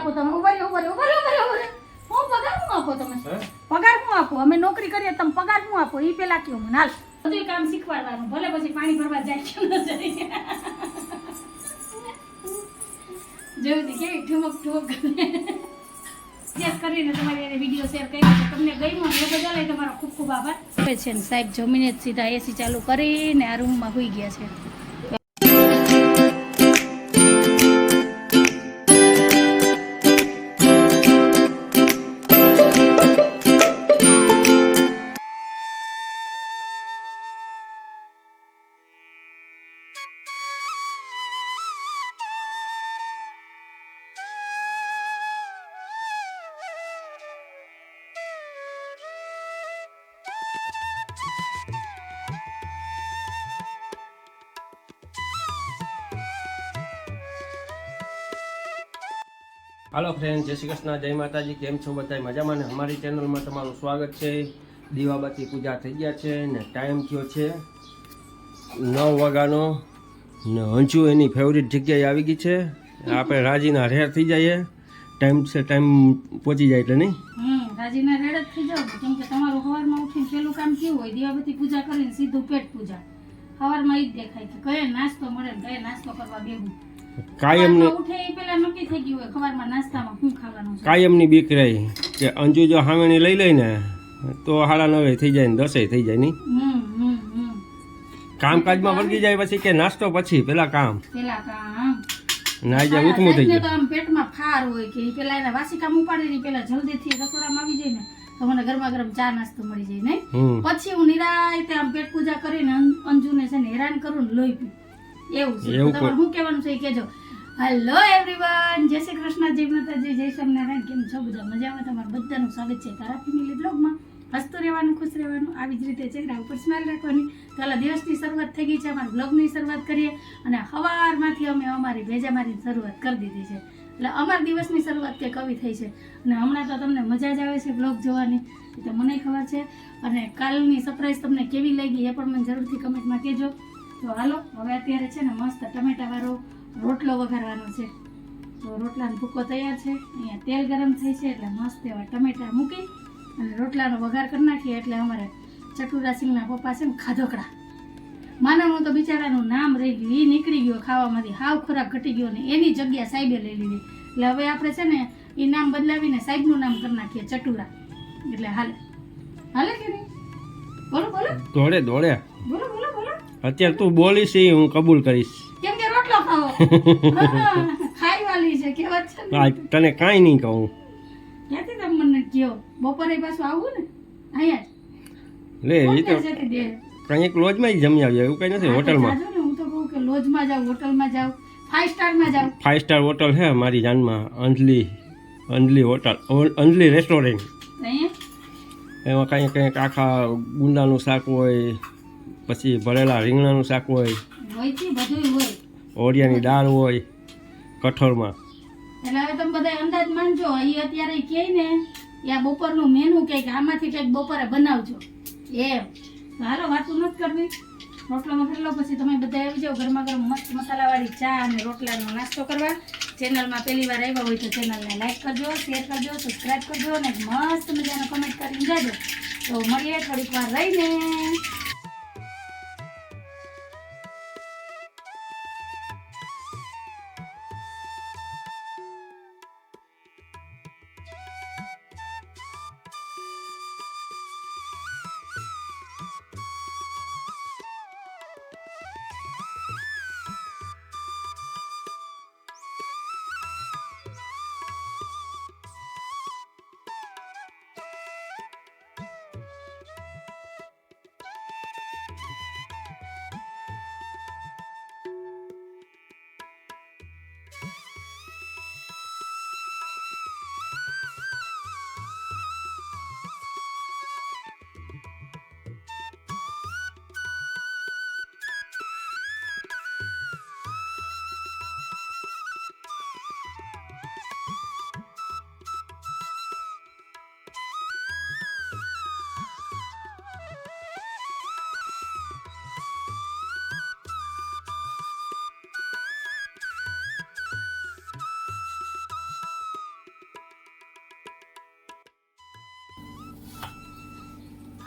આપો તમે? ઊભા રહ્યો ઊભા રહ્યો ઊભા રહ્યો, ઊભા રહ્યો, હું પગાર હું આપો તમે? પગાર હું આપો? અમે નોકરી કરીએ તમે પગાર હું આપો? એ પેલા કયો મને હાલ. બધું કામ શીખવાડવાનું ભલે પછી પાણી ભરવા જાય કે ન જાય. જોયું તી કેવી ઠુમક ઠુમક શેર કરીને તમારી એને વીડિયો શેર કર્યો છે. તમને ગમ્યો ને એ બદલ તમારો ખૂબ ખૂબ આભાર. છે ને સાહેબ જમીને જ સીધા એસી ચાલુ કરીને આ રૂમમાં હોઈ ગયા છે. હાલો ફ્રેન્ડ જય શ્રી કૃષ્ણ, જય માતાજી, કેમ છો બધા મજામાં ને? અમારી ચેનલમાં તમારું સ્વાગત છે. દીવાબત્તી પૂજા થઈ ગયા છે ને ટાઈમ થયો છે નવ વાગ્યાનો ને હંચુ એની ફેવરિટ જગ્યાએ આવી ગઈ છે. આપણે રાજીના રેર થઈ જઈએ. ટાઈમ છે ટાઈમ પહોંચી જાય એટલે નહીં? રાજીના રેડ જ થઈ જાવ કેમ કે તમારું સવારમાં ઉઠીને પેલું કામ કેવું હોય? દીવાબત્તી પૂજા કરીને સીધું પેટ પૂજા. સવારમાં એ જ દેખાય કે કયો નાસ્તો મળે કયો નાસ્તો કરવા બેહું કાયમની ઉઠે એ પેલા નક્કી થઈ ગયું હોય સવારમાં નાસ્તામાં શું ખાવાનું છે? કાયમની બીક રહી કે અંજુ જો હામેણી લઈ લઈને તો હાડા નવે થઈ જાય ને દસે થઈ જાય હમ કામકાજમાં વળગી જાય પછી કે નાસ્તો પછી પેલા કામ? પેલા કામ. ના જાય થઈ જાય તો આમ પેટમાં ફાર હોય કે પેલા એના વાસી કામ ઉપાડી ને પેલા જલ્દીથી રસોડામાં આવી જાય ને તો મને ગરમા ગરમ ચા નાસ્તો મળી જાય પછી હું નિરાયતે આમ પેટ પૂજા કરીને અંજુ અંજુને છે ને હેરાન કરું ને લોહી પી. એવું છે. એવું તમારે શું કહેવાનું છે કેજો કહેજો. હેલો એવરીવન જય શ્રી કૃષ્ણ જય માતાજી જય સ્વામિનારાયણ કેમ છો બધા? મજામાં? તમારું બધાનું સ્વાગત છે તારા ફેમિલી બ્લોગમાં. હસતું રહેવાનું ખુશ રહેવાનું આવી જ રીતે ચહેરા ઉપર સ્માઇલ રાખવાની. તો આલા દિવસની શરૂઆત થઈ ગઈ છે અમારા બ્લોગની શરૂઆત કરીએ અને સવારમાંથી અમે અમારી ભેજામારીની શરૂઆત કરી દીધી છે. એટલે અમારા દિવસની શરૂઆત કે કવિ થઈ છે. અને હમણાં તો તમને મજા જ આવે છે બ્લોગ જોવાની. એટલે તો મને ખબર છે. અને કાલની સરપ્રાઈઝ તમને કેવી લાગી એ પણ મને જરૂરથી કમેન્ટમાં કહેજો. તો હાલો હવે અત્યારે છે ને મસ્ત ટમેટાવાળો રોટલો વઘારવાનો છે. તો રોટલાનો ભૂકો તૈયાર છે. અહીંયા તેલ ગરમ થઈ છે એટલે મસ્ત એવા ટમેટા મૂકી અને રોટલાનો વઘાર કરી નાખીએ એટલે અમારે ચટુરા સિંહના પપ્પા છે ને ખાધોકડા. માનવનું તો બિચારાનું નામ રહી ગયું એ નીકળી ગયો ખાવામાંથી. હાવ ખોરાક ઘટી ગયો ને એની જગ્યા સાહેબે લઈ લીધી. એટલે હવે આપણે છે ને એ નામ બદલાવીને સાહેબનું નામ કરી નાખીએ ચટુરા એટલે હાલે. હાલે કે નહીં? બોલો બોલો. દોડે દોડે. બોલો બોલો બોલો. અત્યારે તું બોલીશ એ હું કબૂલ કરીશ. કેમ કે રોટલો ખાવો? ખાઈ વાલી છે કેવત છે તને કાંઈ નહીં કહું. ક્યાંથી તમે મને કયો બપોરે પાછું આવું ને? અહીંયા લે એ તો કઈ એક લોજમાં જ જમી આવ્યા એવું કંઈ નથી હોટલમાં. હું તો કહું કે લોજમાં જાઉં હોટલમાં જાઉં ફાઈવ સ્ટારમાં જાઉં. ફાઇવ સ્ટાર હોટલ છે મારી જાનમાં અંજલી અંજલી હોટલ અંજલી રેસ્ટોરન્ટ એમાં કંઈક કંઈક આખા ગુંદાનું શાક હોય પછી ભરેલા રીંગણાનું શાક હોય ઓરિયાની દાળ હોય કઠોળમાં. એટલે હવે તમે બધા અંદાજ માનજો એ અત્યારે કહે ને એ બપોરનું મેનુ કે આમાંથી કંઈક બપોરે બનાવજો. એમ. હાલો વાતું નથી કરવી. રોટલામાં ફેરલો પછી તમે બધા આવી જાઓ ગરમા ગરમ મસ્ત મસાલાવાળી ચા અને રોટલાનો નાસ્તો કરવા. ચેનલમાં પહેલી વાર આવ્યા હોય તો ચેનલને લાઈક કરજો શેર કરજો સબસ્ક્રાઈબ કરજો અને મસ્ત મજાનો કમેન્ટ કરીને જાજો. તો મળીએ થોડીક વાર રહીને.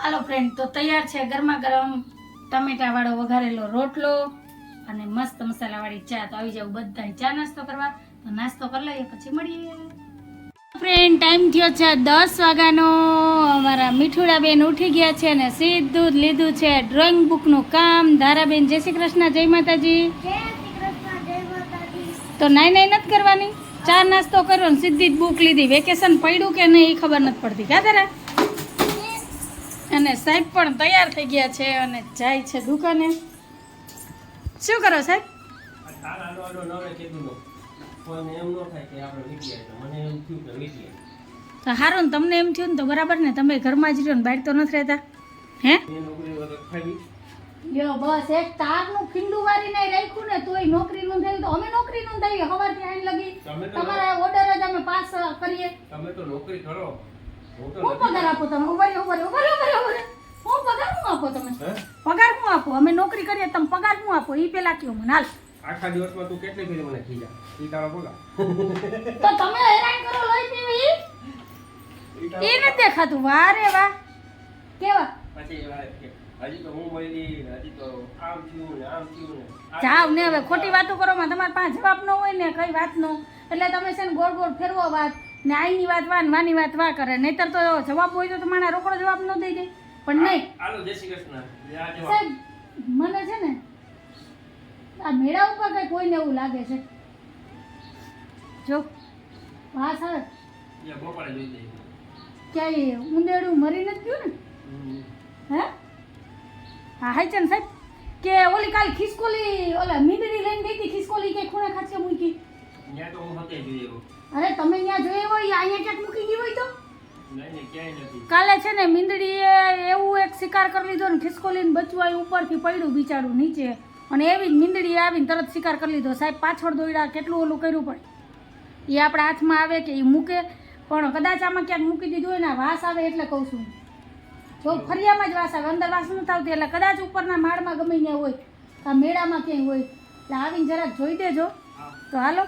હાલો ફ્રેન્ડ તો તૈયાર છે ગરમા ગરમ ટમેટાવાળો વઘારેલો રોટલો અને મસ્ત મસાલાવાળી ચા. તો આવી જાવ બધા ચા નાસ્તો કરવા. તો નાસ્તો કરી લઈએ પછી મળીએ. ફ્રેન્ડ ટાઈમ થયો છે દસ વાગ્યાનો. અમારા મીઠુડાબેન ઉઠી ગયા છે અને સીધું જ લીધું છે ડ્રોઈંગ બુકનું કામ. ધારાબેન જય શ્રી કૃષ્ણ જય માતાજી. તો નાઈ નાઈ નથી કરવાની? ચા નાસ્તો કર્યો ને સીધી જ બુક લીધી. વેકેશન પડ્યું કે નહીં એ ખબર નથી પડતી. કા તારા અને સાહેબ પણ તૈયાર થઈ ગયા છે અને જાય છે દુકાને. શું કરો સાહેબ? નો. ન થાય તો મને એમ થયું કે વીટીએ. તો સારું ને તમને એમ થયું ને તો બરાબર ને તમે ઘરમાં જ રહ્યો ને બહાર તો નથી રહેતા. હે? યો બસ એક તારનું ખીંડું વારીને રાખ્યું ને તોય નોકરી નોંધાવી તો અમે નોકરી નોંધાવી સવારથી આઈને લગી. તમારા ઓર્ડર જ અમે પાસ કરીએ. તમે તો નોકરી કરો. હું. પગાર આપો તમે ઊભા રહ્યો, ઊભા રહ્યો, ઊભા રહ્યો, ઊભા રહ્યો, હું પગાર હું આપો તમે પગાર હું આપો? અમે નોકરી કરીએ તમે પગાર હું આપો? એ પેલા કયો મને હાલ. આખા દિવસમાં તું કેટલી ફેરી મને ખીજા? ઈ તારો પગાર. તો તમે હેરાન કરો લોહી પીવી એ ન દેખાતું. વાહ રે વાહ. કેવા? પછી હજી તો હું મળી હજી તો આમ થયું ને આમ થયું ને. જાવ ને હવે ખોટી વાતો કરો માં તમારા પાસે જવાબ ન હોય ને કઈ વાત નો એટલે તમે છે ને ગોળ ગોળ ફેરવો વાત. ને આઈની વાત વા ને વાની વાત વા કરે. નહીતર તો જવાબ હોય તો તમારા રોકડો જવાબ ન દઈ દે. પણ નહીં. હાલો જય શ્રી કૃષ્ણ. જે આ જવાબ. સાહેબ મને છે ને આ મેળા ઉપર કઈ કોઈને એવું લાગે છે? જો. સર જોઈ દઈએ. ક્યાંય ઉંદેડું મરી નથી ગયું ને? હે? હા હાઈ ચંદ સાહેબ. કે ઓલી કાલ ખિસકોલી ઓલા મીંદડી લઈને ગઈ હતી ખિસકોલી કે ખૂણે ખાચે મૂકી? ત્યાં તો હું હતે જોઈએ. અરે તમે ત્યાં જોઈ હોય અહીંયા ક્યાંક મૂકી ગઈ હોય તો? કાલે છે ને મીંદડીએ એવું એક શિકાર કરી લીધો ને ખિસકો લઈને બચવાય ઉપરથી પડ્યું બિચારું નીચે. અને એવી જ મીંદડી આવીને તરત શિકાર કરી લીધો. સાહેબ પાછળ દોડ્યા કેટલું ઓલું કર્યું પણ? એ આપણા હાથમાં આવે કે એ મૂકે? પણ કદાચ આમાં ક્યાંક મૂકી દીધું હોય ને વાસ આવે એટલે કહું છું. જો ફરિયામાં જ વાસ આવે અંદર વાસ નથી આવતી એટલે કદાચ ઉપરના માળમાં ગમે ત્યાં હોય આ મેળામાં ક્યાંય હોય. એટલે આવીને જરાક જોઈ દેજો. તો હાલો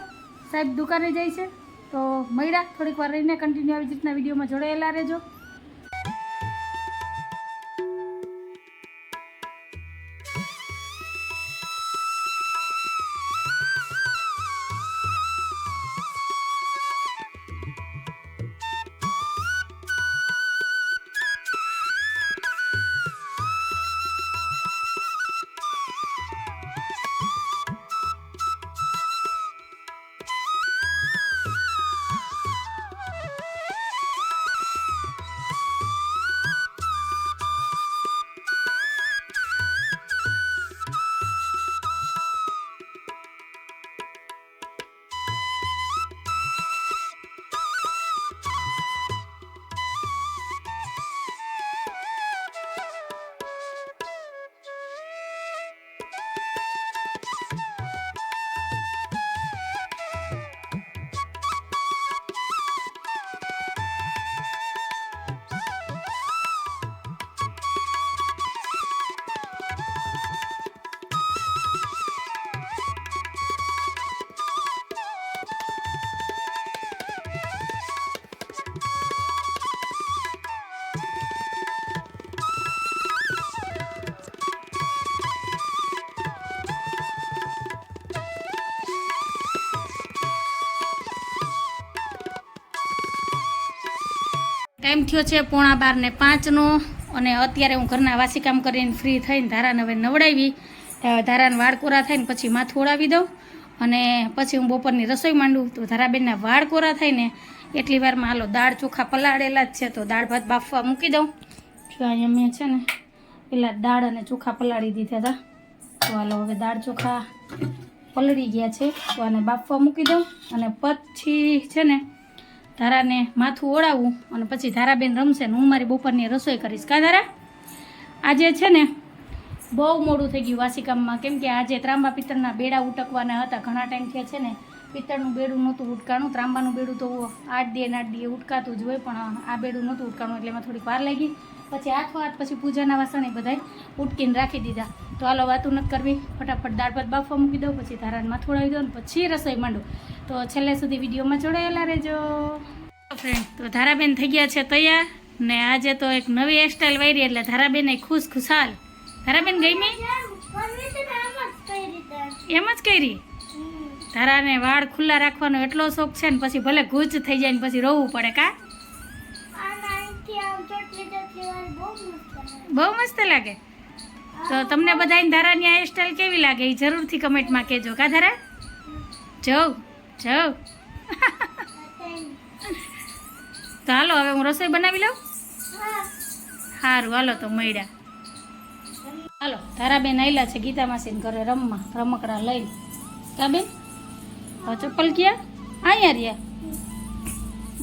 સાહેબ દુકાને જાય છે. તો મળ્યા. થોડીક વાર રહીને કન્ટિન્યુ આવી રીતના વિડીયોમાં જોડાયેલા રહેજો. થયો છે પોણા બાર ને પાંચનો. અને અત્યારે હું ઘરના વાસીકામ કરીને ફ્રી થઈને ધારાને હવે નવડાવી. ધારાને વાળકોરા થઈને પછી માથું ઓળાવી દઉં. અને પછી હું બપોરની રસોઈ માંડું. તો ધારાબેનના વાળકોરા થઈને એટલી વારમાં હાલો દાળ ચોખા પલાળેલા જ છે. તો દાળ ભાત બાફવા મૂકી દઉં. જો અહીંયા મેં છે ને પેલા દાળ અને ચોખા પલાળી દીધા હતા તો હાલો હવે દાળ ચોખા પલળી ગયા છે. તો આને બાફવા મૂકી દઉં. અને પછી છે ને ધારાને માથું ઓળાવું અને પછી ધારાબેન રમશે ને હું મારી બપોરની રસોઈ કરીશ. કા ધારા? આજે છે ને બહુ મોડું થઈ ગયું વાસિકામમાં. કેમ કે આજે ત્રાંબા પિત્તળના બેડા ઉટકવાના હતા. ઘણા ટાઈમથી છે ને પિત્તળનું બેડું નહોતું ઉટકાણું. ત્રાંબાનું બેડું તો આઠ ને આઠ દીએ ઉટકાતું જ હોય, પણ આ બેડું નહોતું ઉટકાણું એટલે એમાં થોડીક વાર લાગી. પછી હાથો હાથ પછી પૂજાના વાસણ એ બધાય ઉટકીને રાખી દીધા. તો હાલો વાતું નથી કરવી. ફટાફટ દાળ ભાત બાફવા મૂકી દઉં, પછી ધારાને માથોડાવી દઉં પછી રસોઈ માંડું. તો છેલ્લે સુધી વિડીયોમાં જોડાયેલા રહેજો. ફ્રેન્ડ તો ધારાબેન થઈ ગયા છે તૈયાર ને આજે તો એક નવી હેરસ્ટાઈલ વાયરી એટલે ધારાબેન ખુશ ખુશાલ. ધારાબેન ગઈ એમ જ કરી? ધારાને વાળ ખુલ્લા રાખવાનો એટલો શોખ છે ને પછી ભલે ગુજ થઈ જાય ને પછી રોવું પડે કા? બહુ મસ્ત લાગે. તો તમને બધાને ધારાની આ હેરસ્ટાઈલ કેવી લાગે એ જરૂરથી કમેન્ટમાં કહેજો, કા ધારા? જવ જવ તો હાલો, હવે હું રસોઈ બનાવી લઉં? સારું હાલો તો મળ્યા. હાલો, ધારાબેન આવેલા છે ગીતા માસીને ઘરે રમવા, રમકડા લઈને. કા બેન? ચપ્પલ ક્યાં? અહીંયા રહ્યા.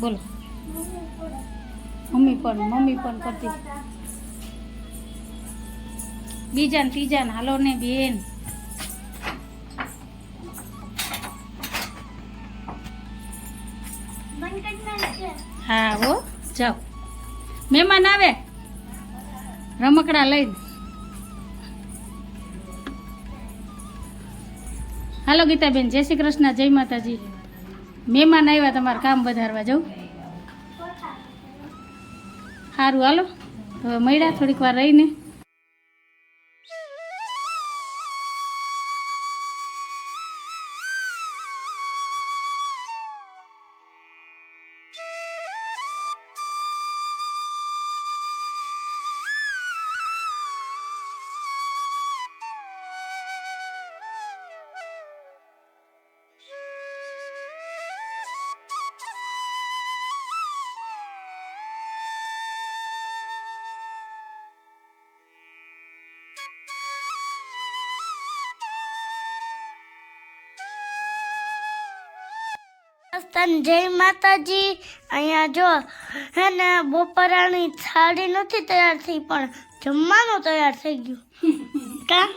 બોલો. મમ્મી પણ મમ્મી પણ કરતી. બીજા ને ત્રીજા ને હાલો ને બેન. હા, હો, જાઓ. મહેમાન આવે. રમકડા લઈને. હાલો ગીતાબેન, જય શ્રી કૃષ્ણ, જય માતાજી. મહેમાન આવ્યા તમારે કામ વધારવા જવું સારું હાલો. હવે મળ્યા થોડીક વાર રહીને. તન જય માતાજી. અહીંયા જો હે ને બપોરાની થાળી નથી તૈયાર થઈ પણ જમવાનું તૈયાર થઈ ગયું. કા?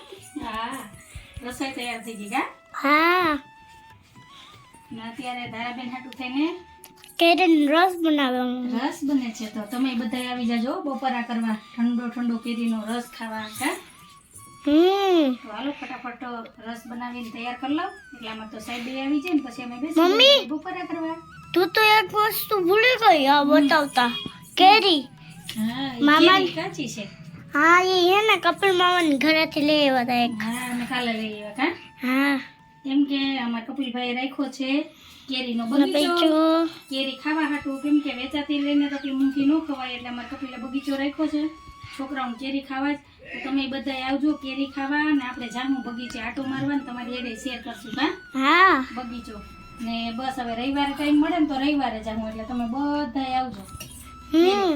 હા રસોઈ તૈયાર થઈ ગઈ કા? હા. અત્યારે ધારાબેન હાટું થઈને કેરીનો રસ બનાવવાનો રસ બને છે તો તમે બધા આવી જાજો બપોરા કરવા ઠંડો ઠંડો કેરીનો રસ ખાવા કા? હાલો ફટાફટ રસ બનાવીને તૈયાર કરી લઉં આમાં તો બે આવી જાય ને પછી અમે બેસી મમ્મી! બપોરા કરવા. તું તો એક વસ્તુ ભૂલી ગઈ આ બતાવતા. કેરી. હા મામા- કાચી છે. હા એ હે ને કપિલ મામાની ઘરેથી લઈ આવ્યા હતા એક. હા અમે કાલે લઈ આવ્યા કા હા. એમ કે અમાર કપિલભાઈ રાખ્યો છે કેરીનો બગીચો. કેરી ખાવા હાટું કેમ કે વેચાતી લઈને તો એટલી મૂંગી ન ખવાય એટલે અમારે કપિલે બગીચો રાખ્યો છે. છોકરાઓને કેરી ખાવા જ. તો તમે બધા આવજો કેરી ખાવા ને આપણે જામું બગીચે આટો મારવા ને તમારી એડે શેર કરશું હા? હા. બગીચો. ને બસ હવે રવિવારે ટાઈમ મળે ને તો રવિવારે જામું એટલે તમે બધા આવજો. હમ.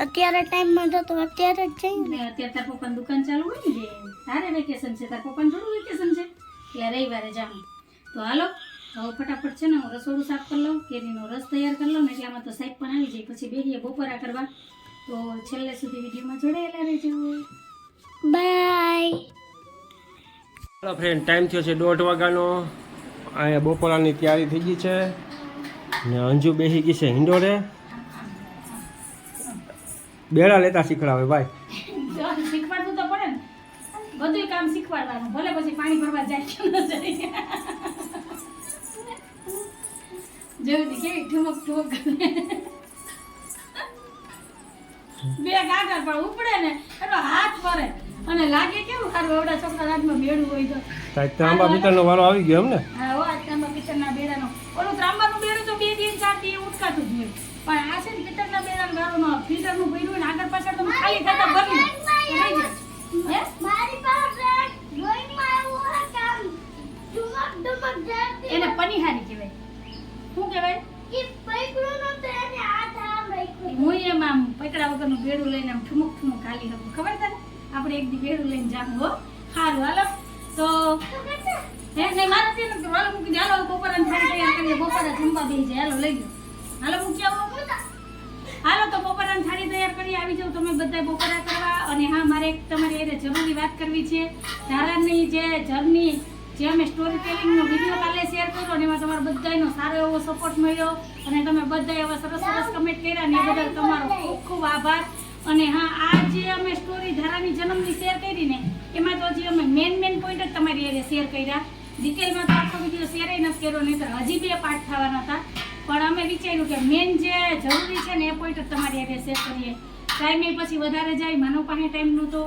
અત્યારે ટાઈમ મળતો તો અત્યારે જ જઈ ને. અત્યારે તાર પપ્પાની દુકાન ચાલુ હોય ને તારે વેકેશન છે તાર પપ્પાનું થોડું વેકેશન છે એટલે રવિવારે જામું. તો હાલો હવે ફટાફટ છે ને હું રસોડું સાફ કરી લઉં કેરીનો રસ તૈયાર કરી લઉં ને એટલામાં તો સાહેબ પણ આવી જાય પછી બેહીએ બપોરા કરવા. તો છેલ્લે સુધી વિડીયોમાં જોડાયેલા રહેજો. બાય. ચાલો ફ્રેન્ડ ટાઈમ થયો છે દોઢ વાગ્યાનો. અહીંયા બપોરાની તૈયારી થઈ ગઈ છે. ને અંજુ બેસી ગઈ છે હિંડોરે. બેડા લેતા શીખડાવે ભાઈ. શીખવાડવું તો પડે ને. બધું કામ શીખવાડવાનું. ભલે પછી પાણી ભરવા જાય કે ન જાય. જેવી કેવી ઠુમક ઠુમક. બે ગાગર પણ ઉપડે ને એટલો હાથ ફરે અને લાગે કેવું તારું એવડા છોકરા હાથમાં બેડું હોય તો. તાઈ ત્રાંબા પિત્તળનો વારો આવી ગયો એમ ને? હા ઓ આ ત્રાંબા પિત્તળના બેડાનો. ઓલું ત્રાંબાનું બેડું તો બે દિન ચાર દિન ઉટકાતું જ હોય. પણ આ છે ને પિત્તળના બેડાનું ગાળું ફિલ્ટરનું ભર્યું ને આગળ પાછળ તમે ખાલી થતા ભર્યું હે? મારી પાસે ડ્રોઈંગમાં એવું હોય કામ ચુમક ડુમક ડુમક એને પનિહારી કહેવાય. શું કહેવાય? કે નો તો એને હું એમ આમ પકડા વગરનું બેડું લઈને આમ ઠુમક ઠુમક હાલી શકું. ખબર તને આપણે એક દી બેડું લઈને જાવું હો. સારું, હાલો. તો હે, નહીં, મારે છે નથી હાલો, મૂકી દે. હાલો, બપોરાની થાળી તૈયાર કરીએ. બપોરે જમવા બેસી જાય. હાલો, લઈ જાઓ હાલો, મૂકી આવો. હાલો, તો બપોરાની થાળી તૈયાર કરી આવી જાવ તમે બધા બપોરા કરવા. અને હા, મારે એક તમારી એને જરૂરી વાત કરવી છે. ધારાની જે જર્ની જે અમે સ્ટોરી ટેલિંગનો વીડિયો કાલે શેર કર્યો અને એમાં તમારો બધાનો સારો એવો સપોર્ટ મળ્યો. અને તમે બધા એવા સરસ સરસ કમેન્ટ કર્યા ને એ બદલ તમારો ખૂબ ખૂબ આભાર. અને હા, આ જે અમે સ્ટોરી ધારાની જન્મની શેર કરી ને, એમાં તો હજી અમે મેન મેન પોઈન્ટ જ તમારી એને શેર કર્યા. ડિટેલમાં તો આખો વીડિયો શેર નથી કર્યો નહીં તો હજી બે પાર્ટ થવાના હતા. પણ અમે વિચાર્યું કે મેન જે જરૂરી છે ને, એ પોઈન્ટ તમારી હારે શેર કરીએ. ટાઈમે પછી વધારે જાય માનવ પાસે ટાઈમનું તો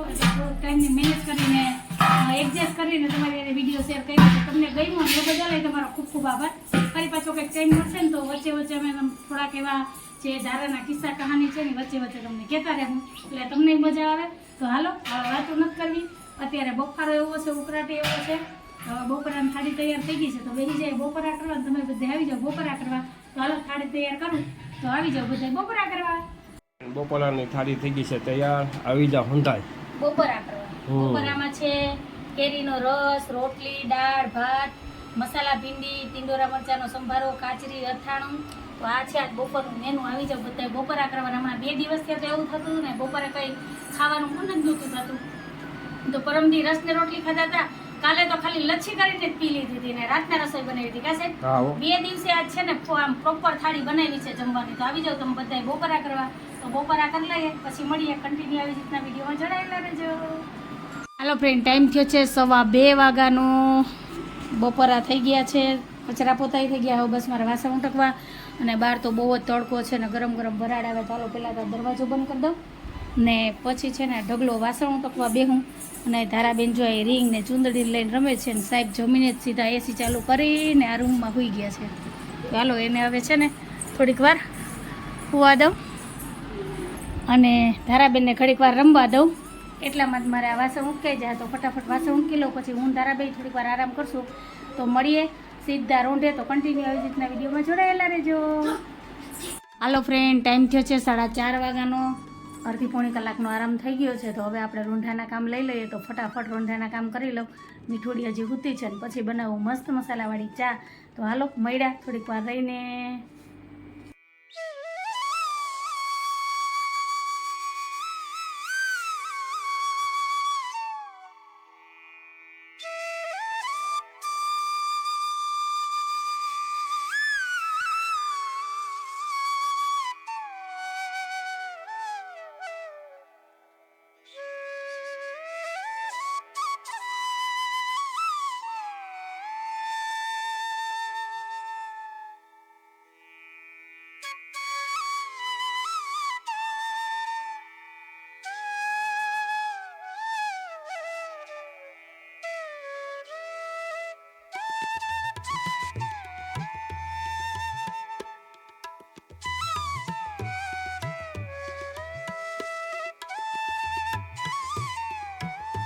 ટાઈમને મેનેજ કરીને એડજસ્ટ કરીને તમારી એને વીડિયો શેર કર્યો તો તમને ગમ્યું અને એ બદલ તમારો ખૂબ ખૂબ આભાર. ફરી પાછો કંઈક ટાઈમ મળશે ને તો વચ્ચે વચ્ચે અમે થોડાક એવા જે ધારાના કિસ્સા કહાની છે ને વચ્ચે વચ્ચે તમને કહેતા રહેવું એટલે તમને મજા આવે. તો હાલો વાતો નથી કરવી. અત્યારે બફારો એવો છે ઉકરાટે એવો છે. બપોરાની થાળી તૈયાર થઈ ગઈ છે. તો બેસી જાય બપોરા કરવા તમે બધા આવી જાઓ બપોરા કરવા. તો હાલો થાળી તૈયાર કરું. તો આવી જાઓ બધા બપોરા કરવા. બપોરાની થાળી થઈ ગઈ છે તૈયાર. આવી જાઓ હુંધાય બપોરા કરવા. બપોરામાં છે કેરીનો રસ રોટલી દાળ ભાત મસાલા ભીંડી તિંડોરા મરચાનો સંભારો કાચરી અથાણું. તો આ છે આજ બપોરનું મેનુ આવી જાવ બધા બપોરા કરવાના હમણાં બે દિવસ થયા તો એવું થતું હતું ને બપોરે કંઈ ખાવાનું મન જ નહોતું થતું. તો પરમદી રસ ને રોટલી ખાધા હતા. કાલે તો ખાલી લચ્છી કરીને જ પી લીધી હતી ને રાતના રસોઈ બનાવી હતી. કાશે બે દિવસે આજ છે ને આમ પ્રોપર થાળી બનાવી છે જમવાની. તો આવી જાવ તમે બધાય બપોરા કરવા. તો બપોરા કરી લઈએ પછી મળીએ. કન્ટિન્યુ આવી રીતના વિડીયોમાં જોડાયેલા રહેજો હાલો ફ્રેન્ડ ટાઈમ થયો છે સવા બે વાગ્યાનો. બપોરા થઈ ગયા છે. કચરા પોતાઈ થઈ ગયા. હવે બસ મારે વાસણ ઉટકવા અને બહાર તો બહુ જ તડકો છે ને ગરમ ગરમ ભરાડ આવે ચાલો પહેલાં તો દરવાજો બંધ કરી દઉં. ને પછી છે ને ઢગલો વાસણ ઉટકવા બેહું. અને ધારાબેન જો એ રિંગ ને ચૂંદડી લઈને રમે છે ને સાહેબ જમીને જ સીધા એસી ચાલુ કરીને આ રૂમમાં હોઈ ગયા છે. હાલો એને હવે છે ને થોડીક વાર હોવા દઉં. અને ધારાબેનને ઘડીક વાર રમવા દઉં. એટલામાં જ મારે આ વાસણ ઉટકાઈ જાય તો ફટાફટ વાસણ ઉંકી લઉં, પછી હું ધારાભાઈ થોડીક વાર આરામ કરશું. તો મળીએ, સીધા રોંઢે તો કન્ટિન્યુ આવી રીતના વિડીયોમાં જોડાયેલા રહેજો. હાલો ફ્રેન્ડ ટાઈમ થયો છે સાડા ચાર વાગ્યાનો. અડધી પોણી કલાકનો આરામ થઈ ગયો છે, તો હવે આપણે રોંઢાના કામ લઈ લઈએ, તો ફટાફટ રોંઢાના કામ કરી લઉં. મીઠોડી હજી હૂતી છે ને, પછી બનાવું મસ્ત મસાલાવાળી ચા. તો હાલો, મળ્યા થોડીક વાર રહીને.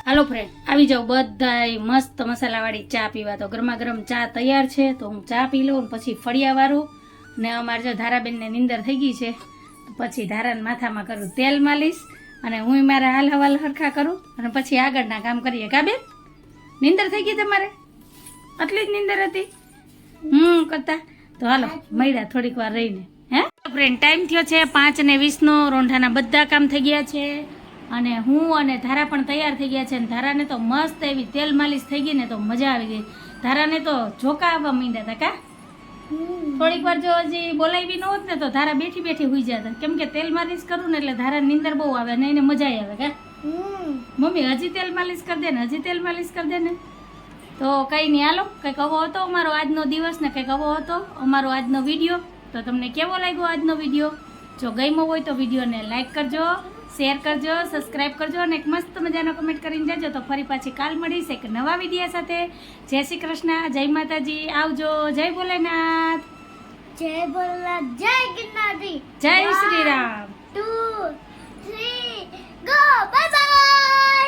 હાલો ફ્રેન્ડ આવી જાઓ બધાય મસ્ત મસાલાવાળી ચા પીવા. તો ગરમા ગરમ ચા તૈયાર છે, તો હું ચા પી લઉં પછી ફળિયાવાળું ને અમારે જો ધારાબેનને નીંદર થઈ ગઈ છે પછી ધારાના માથામાં કરું તેલ માલીશ અને હું મારા હાલ હવાલ હરખા કરું અને પછી આગળના કામ કરીએ. કાબેન નીંદર થઈ ગઈ તમારે? આટલી જ નીંદર હતી? હમ કરતા? તો હાલો મળ્યા થોડીક વાર રહીને હે? ફ્રેન્ડ ટાઈમ થયો છે પાંચ ને વીસનો રોંઢાના બધા કામ થઈ ગયા છે. અને હું અને ધારા પણ તૈયાર થઈ ગયા છે. અને ધારાને તો મસ્ત એવી તેલ માલિશ થઈ ગઈ ને તો મજા આવી ગઈ. ધારાને તો ઝોકા આવવા માંડ્યા હતા કા? થોડીક વાર જો હજી બોલાવી ન હોત ને તો ધારા બેઠી બેઠી હોઈ જતા. કેમ કે તેલ માલિશ કરું ને એટલે ધારા નીંદર બહુ આવે ને એને મજા આવે કા? મમ્મી હજી તેલ માલિશ કરી દે ને હજી તેલ માલિશ કરી દે ને. તો કંઈ નહીં હાલો. કંઈ કહો હતો અમારો આજનો દિવસ ને કંઈ કહો હતો અમારો આજનો વીડિયો તો તમને કેવો લાગ્યો આજનો વીડિયો જો ગમ્યો હોય તો વિડીયોને લાઇક કરજો શેર કરજો સબસ્ક્રાઈબ કરજો અને એક મસ્ત મજાનો કમેન્ટ કરીને જજો. તો ફરી પાછી કાલ મળીશ એક નવા વિડીયા સાથે. જય શ્રી કૃષ્ણ જય માતાજી. આવજો. જય ભોલેનાથ. જય ભોલેનાથ. જય ગિરનારી જય Shri Ram. Two three go bye bye